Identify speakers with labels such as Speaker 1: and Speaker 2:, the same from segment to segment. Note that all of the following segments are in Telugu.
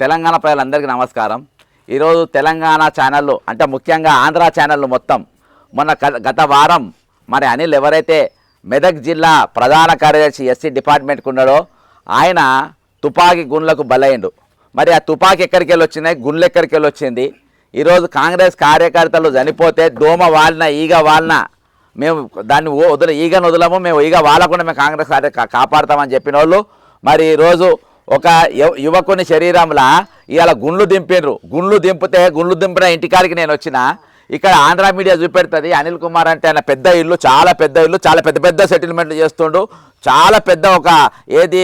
Speaker 1: తెలంగాణ ప్రజలందరికీ నమస్కారం. ఈరోజు తెలంగాణ ఛానళ్ళు అంటే ముఖ్యంగా ఆంధ్ర ఛానళ్ళు మొత్తం. మొన్న గత వారం మరి అనిల్ ఎవరైతే మెదక్ జిల్లా ప్రధాన కార్యదర్శి ఎస్సీ డిపార్ట్మెంట్కి ఉన్నాడో ఆయన తుపాకీ గుండ్లకు బలైండు. మరి ఆ తుపాకీ ఎక్కడికి వెళ్ళి వచ్చినాయి గుండ్లు ఎక్కడికి వెళ్ళి వచ్చింది ఈరోజు కాంగ్రెస్ కార్యకర్తలు చనిపోతే దోమ వాలిన ఈగ వాలిన మేము దాన్ని వదిలి ఈగను వదలము మేము ఈగ వాలకుండా మేము కాంగ్రెస్ కార్య కాపాడతామని చెప్పిన వాళ్ళు మరి ఈరోజు ఒక యువకుని శరీరంలా ఇవాళ గుండ్లు దింపిండ్రు గుండ్లు దింపితే గుండ్లు దింపిన ఇంటికాడికి నేను వచ్చిన ఇక్కడ ఆంధ్ర మీడియా చూపెడుతుంది అనిల్ కుమార్ అంటే ఆయన పెద్ద ఇల్లు చాలా పెద్ద ఇల్లు చాలా పెద్ద పెద్ద సెటిల్మెంట్లు చేస్తుండు చాలా పెద్ద ఒక ఏది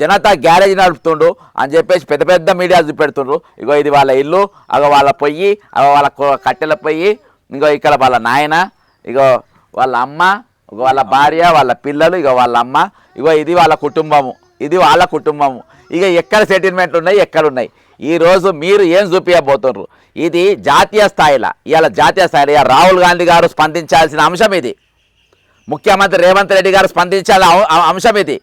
Speaker 1: జనతా గ్యారేజ్ నడుపుతుండు అని చెప్పేసి పెద్ద పెద్ద మీడియా చూపెడుతుండ్రు. ఇగో ఇది వాళ్ళ ఇల్లు అగో వాళ్ళ పొయ్యి అగో వాళ్ళ కట్టెల పొయ్యి ఇంకో ఇక్కడ వాళ్ళ నాయన ఇగో వాళ్ళ అమ్మ ఇగో వాళ్ళ భార్య వాళ్ళ పిల్లలు ఇగో వాళ్ళ అమ్మ ఇగో ఇది వాళ్ళ కుటుంబము. ఇది వాళ్ళ కుటుంబము. ఇక ఎక్కడ సెటిల్మెంట్లు ఉన్నాయి? ఎక్కడ ఉన్నాయి? ఈరోజు మీరు ఏం చూపించబోతున్నారు ఇది జాతీయ స్థాయిలో? ఇవాళ జాతీయ స్థాయిలో రాహుల్ గాంధీ గారు స్పందించాల్సిన అంశం ఇది. ముఖ్యమంత్రి రేవంత్ రెడ్డి గారు స్పందించాల అంశం ఇది.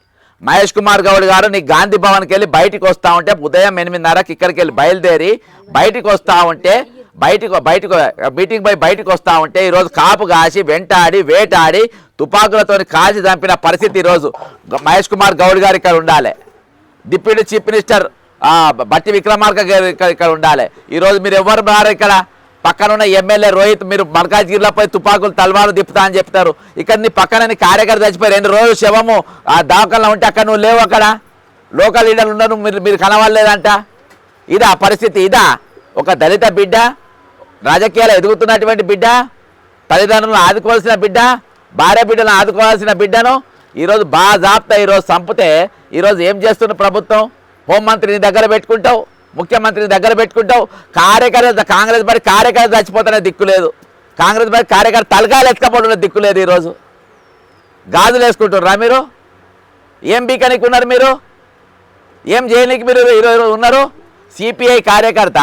Speaker 1: మహేష్ కుమార్ గౌడ్ గారు నీ గాంధీ భవన్కి వెళ్ళి బయటికి వస్తా ఉంటే ఉదయం ఎనిమిదిన్నరకి ఇక్కడికి వెళ్ళి బయలుదేరి బయటికి వస్తూ ఉంటే బయటికి బయటకు మీటింగ్ పోయి బయటకు వస్తా ఉంటే ఈరోజు కాపు కాసి వెంటాడి వేటాడి తుపాకులతో కాల్చి చంపిన పరిస్థితి ఈరోజు. మహేష్ కుమార్ గౌడ్ గారు ఇక్కడ ఉండాలి. డిప్యూటీ చీఫ్ మినిస్టర్ బట్టి విక్రమార్క గారు ఇక్కడ ఇక్కడ ఉండాలి. ఈరోజు మీరు ఎవరు మారు ఇక్కడ? పక్కన ఉన్న ఎమ్మెల్యే రోహిత్ మీరు మల్కాజ్గిరిలో పోయి తుపాకులు తలవారు తిప్పుతా అని చెప్తారు. ఇక్కడ నీ పక్కన కార్యకర్త చచ్చిపోయి రెండు రోజులు శవము ఆ దవాఖానలో ఉంటే అక్కడ నువ్వు లేవు అక్కడ. లోకల్ లీడర్లు ఉన్నారు మీరు మీరు కనవలేదంట ఇదా పరిస్థితి ఇదా? ఒక దళిత బిడ్డ రాజకీయాలు ఎదుగుతున్నటువంటి బిడ్డ తల్లిదండ్రులను ఆదుకోవాల్సిన బిడ్డ భార్య బిడ్డలను ఆదుకోవాల్సిన బిడ్డను ఈరోజు బాగా జాప్తా ఈరోజు చంపితే ఈరోజు ఏం చేస్తున్న ప్రభుత్వం? హోంమంత్రిని దగ్గర పెట్టుకుంటావు ముఖ్యమంత్రిని దగ్గర పెట్టుకుంటావు కార్యకర్త కాంగ్రెస్ పార్టీ కార్యకర్త చచ్చిపోతానే దిక్కు లేదు. కాంగ్రెస్ పార్టీ కార్యకర్త తలకాయలు ఎత్తుకపోవడం దిక్కు లేదు ఈరోజు. గాజులు వేసుకుంటున్నారా మీరు. ఏం బీకనికి ఉన్నారు మీరు? ఏం చేయనీకి మీరు ఈరోజు ఉన్నారు? సిపిఐ కార్యకర్త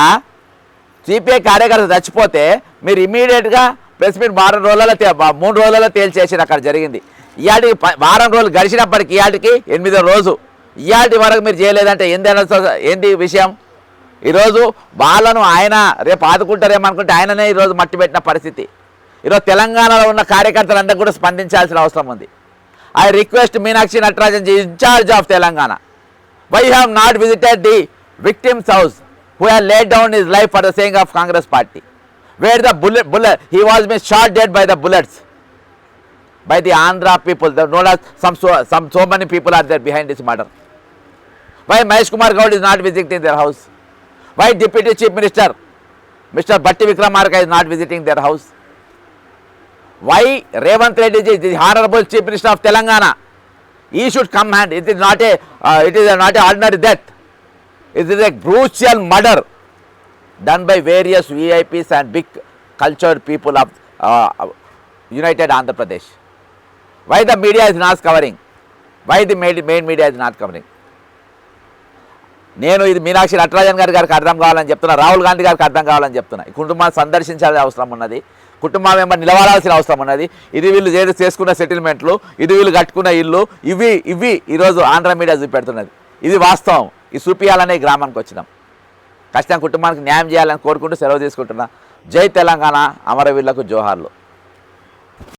Speaker 1: సిపిఐ కార్యకర్త చచ్చిపోతే మీరు ఇమీడియట్గా ప్రెస్ మీట్ వారం రోజులలో మూడు రోజులలో తేల్చేసారు అక్కడ జరిగింది. ఇవాటికి వారం రోజులు గడిచినప్పటికి ఇవాటికి ఎనిమిదో రోజు. ఇవాటి వరకు మీరు చేయలేదంటే ఏందైనా ఏంటి విషయం? ఈరోజు వాళ్ళను ఆయన రేపు ఆదుకుంటారేమనుకుంటే ఆయననే ఈరోజు మట్టి పెట్టిన పరిస్థితి. ఈరోజు తెలంగాణలో ఉన్న కార్యకర్తలందరూ కూడా స్పందించాల్సిన అవసరం ఉంది. I request Meenakshi Natarajan in charge of Telangana. Why have not visited the victims house who had laid down his life for the saying of Congress party? Where the bullet, bullet, he was been shot dead by the bullets by the Andhra people. The, no, doubt some, so, some so many people are there behind this murder. Why Mahesh Kumar Gaud is not visiting their house? Why Deputy Chief Minister Mr. Bhatti Vikramarka is not visiting their house? Why Revant Reddy is the Honorable Chief Minister of Telangana? He should come hand. It is not a, uh, it is a, not a ordinary death. It is a brutal murder done by various VIPs and big cultured people of uh, United Andhra Pradesh. Why the media is not covering? Why the main, main media is not covering? నేను ఇది మీనాక్షి నటరాజన్ గారి గారికి అర్థం కావాలని చెప్తున్నా రాహుల్ గాంధీ గారికి అర్థం కావాలని చెప్తున్నా ఈ కుటుంబాన్ని సందర్శించాల్సిన అవసరం ఉన్నది కుటుంబం వెంబడి నిలబడాల్సిన అవసరం ఉన్నది ఇది వీళ్ళు చేసి చేసుకున్న సెటిల్మెంట్లు ఇది వీళ్ళు కట్టుకున్న ఇల్లు ఇవి ఇవి ఈరోజు ఆంధ్ర మీడియా చూపెడుతున్నది ఇది వాస్తవం ఈ చూపించాలనే ఈ గ్రామానికి వచ్చినాం. ఖచ్చితంగా కుటుంబానికి న్యాయం చేయాలని కోరుకుంటూ సెలవు తీసుకుంటున్నా. జై తెలంగాణ అమరవీరులకు జోహార్లు.